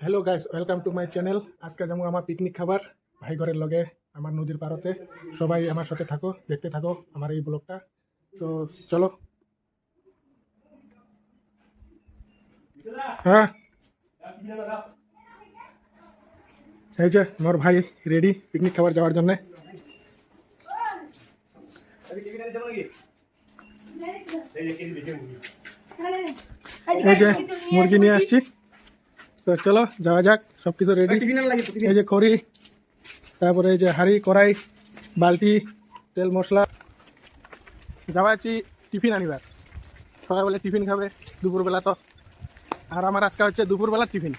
Hello guys welcome to my channel আজকে যাব আমার পিকনিক খাবার। ভাই ঘরের লগে, আমার নদীর পাড়তে। সবাই আমার সাথে থাকো, দেখতে থাকো আমার এই ব্লগটা। তো চলো। হ্যাঁ। এই যে মোর ভাই রেডি পিকনিক খাবার যাওয়ার জন্য। এই যে মুরগি নিয়ে আসছি। তো চলো যাওয়া যাক সব কিছু রেডি এই যে খড়ি তারপরে এই যে হাড়ি কড়াই বালতি তেল মশলা। যাওয়া আছি টিফিন আনিবার। সবাই বলে টিফিন খাবে দুপুরবেলা তো। আর আমার আজকে হচ্ছে দুপুরবেলা টিফিন।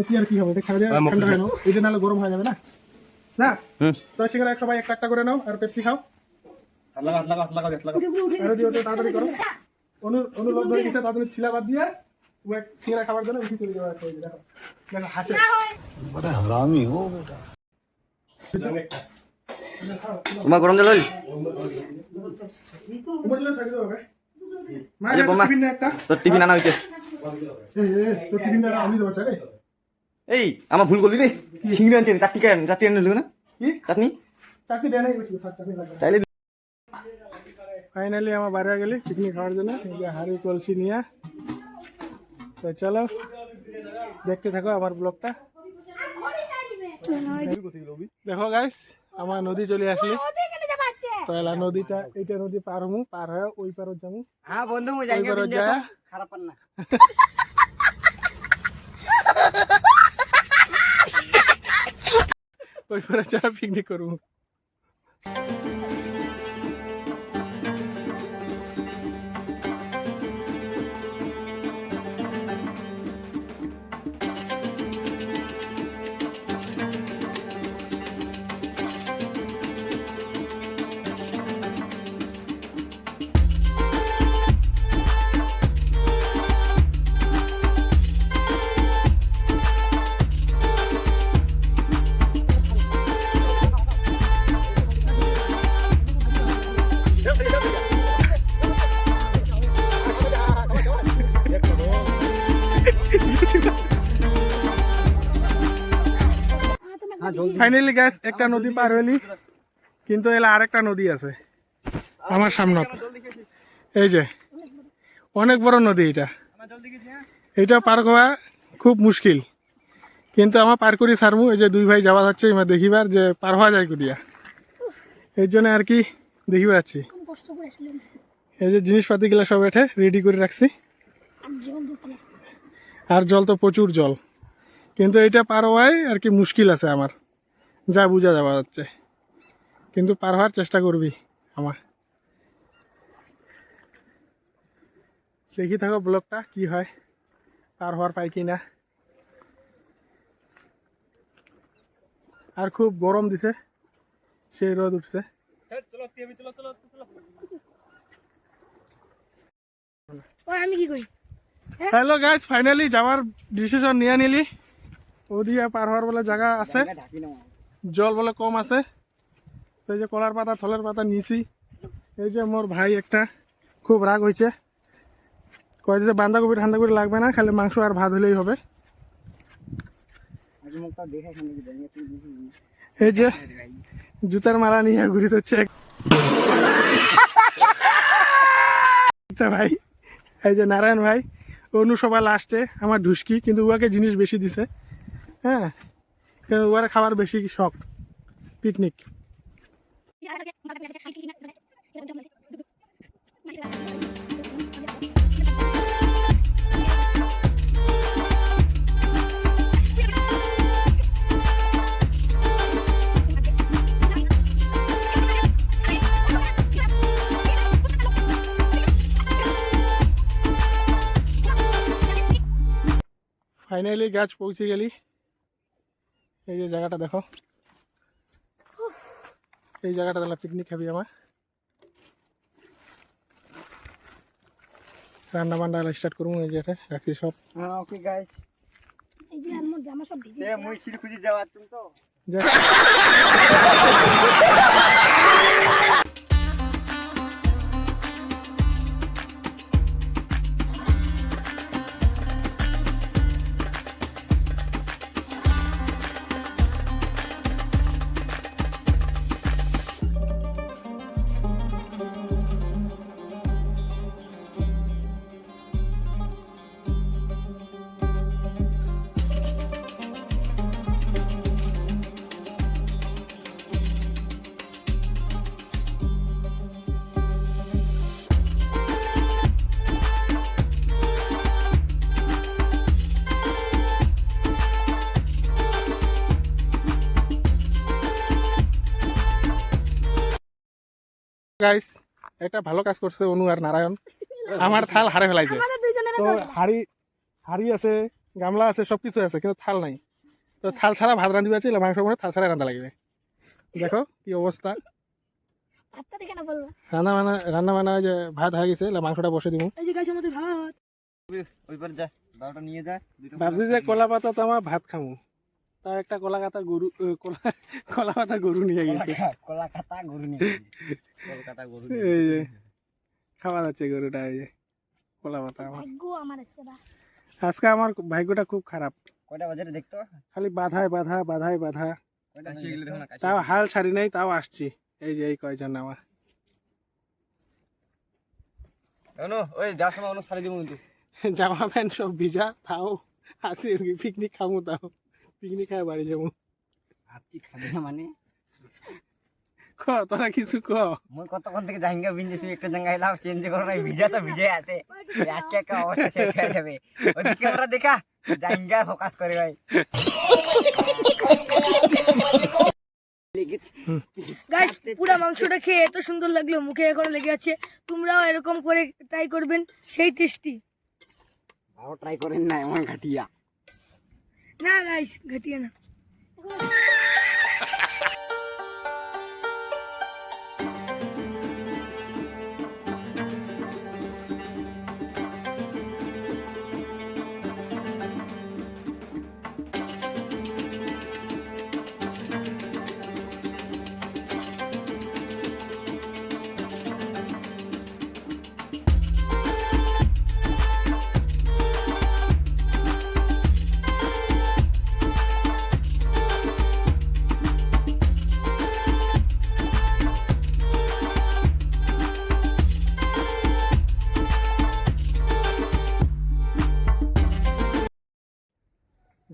ক্ষতি আর কি হবে? এটা খাওয়া যায় ঠান্ডা নাহলে গরম হয়ে যাবে না? না? তো সিঙ্গারা সবাই একটা একটা করে নাও আর পেপসি খাও। তাড়াতাড়ি অনু খাবার গরম জল হল? উপর টিফিন তো টিফিন আমি দেবো এই আমার ভুল করলি রে। চিংড়ি আনছে চারটি কেন চারটি আনলে না? কি? চাটনি? চাকরি দেয় নাই চাইলে ফাইনালি আমার বাইরে গেলি পিকনিক খাওয়ার জন্য। হাড়ি কলসি নিয়ে। তো চলো দেখতে থাকো আমার ব্লগটা। দেখো গাইস আমার নদী চলে আসলি। তাহলে নদীটা এইটা নদী পার হমু পার হয়ে ওই পারত যাব। হ্যাঁ বন্ধু ওই খারাপ না। ওই পারে যা পিকনিক করব ফাইনালি গ্যাস একটা নদী পার হইলি, কিন্তু এলা আরেকটা নদী আছে। আমার সামনে এই যে, অনেক বড় নদী এটা। এটা পার করা খুব মুশকিল। কিন্তু আমার পার করি সারমু এই যে দুই ভাই যাওয়া যাচ্ছে, এবার দেখিবার যে পার হওয়া যায় কুদিয়া। এই জন্য আর কি দেখিবা যাচ্ছি এই যে জিনিসপাতিগুলো সব এঠে রেডি করে রাখছি। আর জল তো প্রচুর জল। কিন্তু এটা পার হওয়াই আর কি মুশকিল আছে আমার। যা বোঝা যাওয়া যাচ্ছে। কিন্তু পার হওয়ার চেষ্টা করবি আমার। দেখি থাকো ব্লগটা কি হয় পার হওয়ার পাই কি না আর খুব গরম দিছে সেই রোদ উঠছে। ওই আমি কি করি? হ্যালো গাইস ফাইনালি যাওয়ার ডিসিশন নিয়ে নিলি। ওদিকে পার হওয়ার বলে জায়গা আছে। জল বলে কম আছে। তো এই যে কলার পাতা থলের পাতা নিছি। এই যে মোর ভাই একটা খুব রাগ হয়েছে কয় যে বাঁধাকপি ঠান্দাকপি লাগবে না খালি মাংস আর ভাত হলেই হবে। এই যে জুতার মালা নিয়ে ঘুরি হচ্ছে ভাই এই যে নারায়ণ ভাই অনু সবাই লাস্টে আমার ঢুসকি কিন্তু উহাকে জিনিস বেশি দিছে। হ্যাঁ? উহার খাবার বেশি শখ পিকনিক ফাইনালি গাছ পৌঁছে গেলি। এই যে জায়গাটা দেখো। এই জায়গাটা তাহলে পিকনিক খাবি আমার। রান্না বান্না স্টার্ট করব এই যে রাখছি সব। হ্যাঁ ওকে গাইস এই যে আমার জামা সব ভিজে সে মুই সিল খুঁজে যাওয়ার তুমি তো। গাইস একটা ভালো কাজ করছে অনু আর নারায়ণ। আমার থাল হারে ফেলাইছে। তো হাড়ি হাড়ি আছে গামলা আছে সব কিছু আছে কিন্তু থাল নাই। তো থাল ছাড়া ভাত রাঁধিবে আছে মাংস মনে থাল ছাড়া রান্না লাগবে। দেখো কি অবস্থা। রান্না বান্না রান্না বান্না যে ভাত হয়ে গেছে মাংসটা বসে দিব যে ভাত। ওইবার যা দাওটা নিয়ে যা দুটো ভাবছি যে কলা পাতা তো আমার ভাত খামু। তাও একটা কলা কাতা গরু কলা কলা পাতা গরু নিয়ে গেছে। কলাকাতা গরু নিয়ে কলকাতা গরু এই যে খাওয়া যাচ্ছে গরুটা এই যে কলা পাতা আমার। ভাগ্য আমার আছে বা। আজকে আমার ভাগ্যটা খুব খারাপ। কয়টা বাজারে দেখতো? খালি বাধায় বাধা বাধায় বাধা। তাও হাল ছাড়ি নাই তাও আসছি। এই যে এই কয়জন আমার। ওই যাওয়ার সময় অনু ছাড়ি দিব জামা প্যান্ট সব ভিজা তাও আসি পিকনিক খামু তাও। পিকনিক খাই বাড়ি যাব। কি খাবে না মানে? ক তোরা কিছু ক? মই কতক্ষণ থেকে জাহিঙ্গা বিনতেছি একটা জায়গায় এলাম চেঞ্জ করো নাই ভিজা তো ভিজে আছে। আজকে একটা অবস্থা শেষ হয়ে যাবে। ওদিকে দেখা জাহিঙ্গা ফোকাস করে ভাই। গাইস পুরো মাংসটা খেয়ে এত সুন্দর লাগল মুখে এখন লেগে আছে। তোমরাও এরকম করে ট্রাই করবেন সেই টেস্টি আরও ট্রাই করেন না এমন ঘাটিয়া। না গাইস ঘাটিয়ে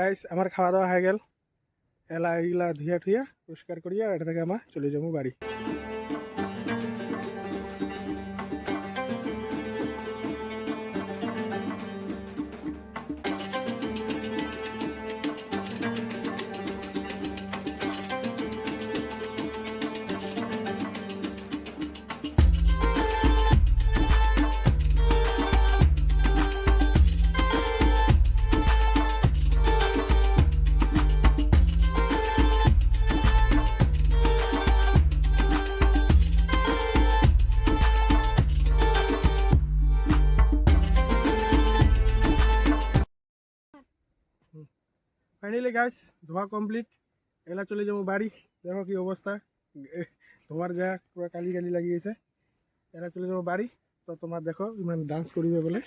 গাইস আমার খাওয়া দাওয়া হয়ে গেল। এলা এগুলা ধুয়া ঠুইয়া পরিষ্কার করিয়া এটা থেকে আমার চলে যাব বাড়ি। ফাইনালি গাছ ধোয়া কমপ্লিট এলা চলে যাব বাড়ি। দেখো কি অবস্থা। তোমার যা পুরো কালি কালি লাগিয়েছে। এলা চলে যাব বাড়ি। তো তোমার দেখো ইমান ডান্স করিবে বলে।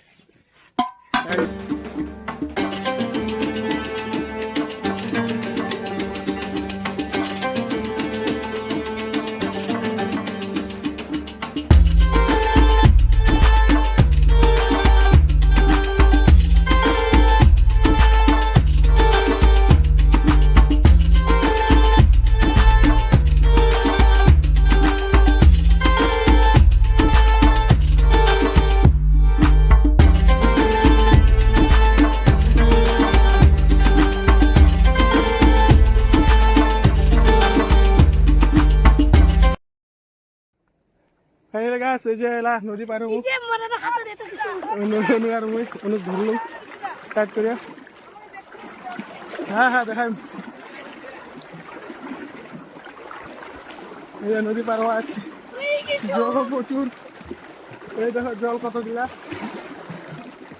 গাছ এই যে এলা নদী পার আর মুই অনু ধরলুম করিয়া হ্যাঁ হ্যাঁ দেখাই। এই নদী পার আছে। জল প্রচুর এই দেখো জল কত দিলা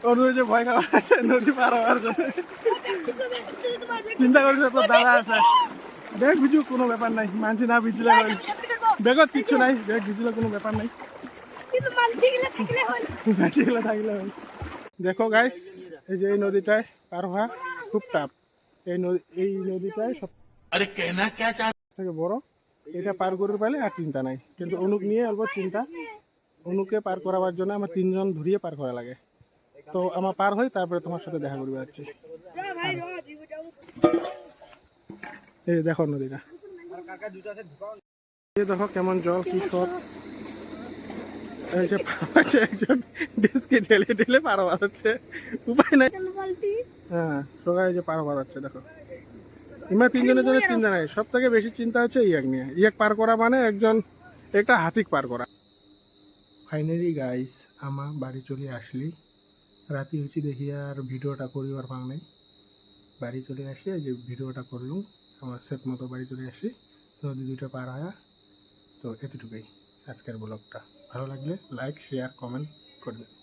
অনু যে ভয় খাওয়া আছে নদী পার হওয়ার চিন্তা করিস তো দাদা আছে। ব্যাগ ভিজু কোনো ব্যাপার নাই। মানছি না ভিজলে বেগত কিছু নাই বেগ ভিজিলে কোনো ব্যাপার নাই। মালচিগুলো থাকলে হল দেখো গাইস এই যে এই নদীটায় পার হওয়া খুব টাপ এই এই নদীটায় সব আরে কেনা কে থেকে বড় এটা পার করতে পারলে আর চিন্তা নাই। কিন্তু অনুক নিয়ে অল্প চিন্তা অনুকে পার করাবার জন্য আমার তিনজন ধরিয়ে পার করা লাগে। তো আমার পার হই তারপরে তোমার সাথে দেখা করবে যাচ্ছি এই দেখো নদীটা। দেখো কেমন জল কি সব। পার আছে একজন ডিস্কে ঢেলে ঢেলে পার হচ্ছে উপায় নাই। হ্যাঁ সবাই যে পার যাচ্ছে দেখো। ইমা তিনজনের জন্য চিন্তা নাই। সব থেকে বেশি চিন্তা হচ্ছে ইয়াক নিয়ে। ইয়াক পার করা মানে একজন একটা হাতিক পার করা। ফাইনালি গাইস আমা বাড়ি চলে আসলি। রাতি হয়েছি দেখি আর ভিডিওটা করিবার পাং নাই। বাড়ি চলে আসি এই যে ভিডিওটা করলুম। আমার সেট মতো বাড়ি চলে আসি নদী দুইটা পার হয়া। তো এতটুকুই আজকের ব্লগটা। ভালো লাগলে লাইক শেয়ার কমেন্ট করবেন।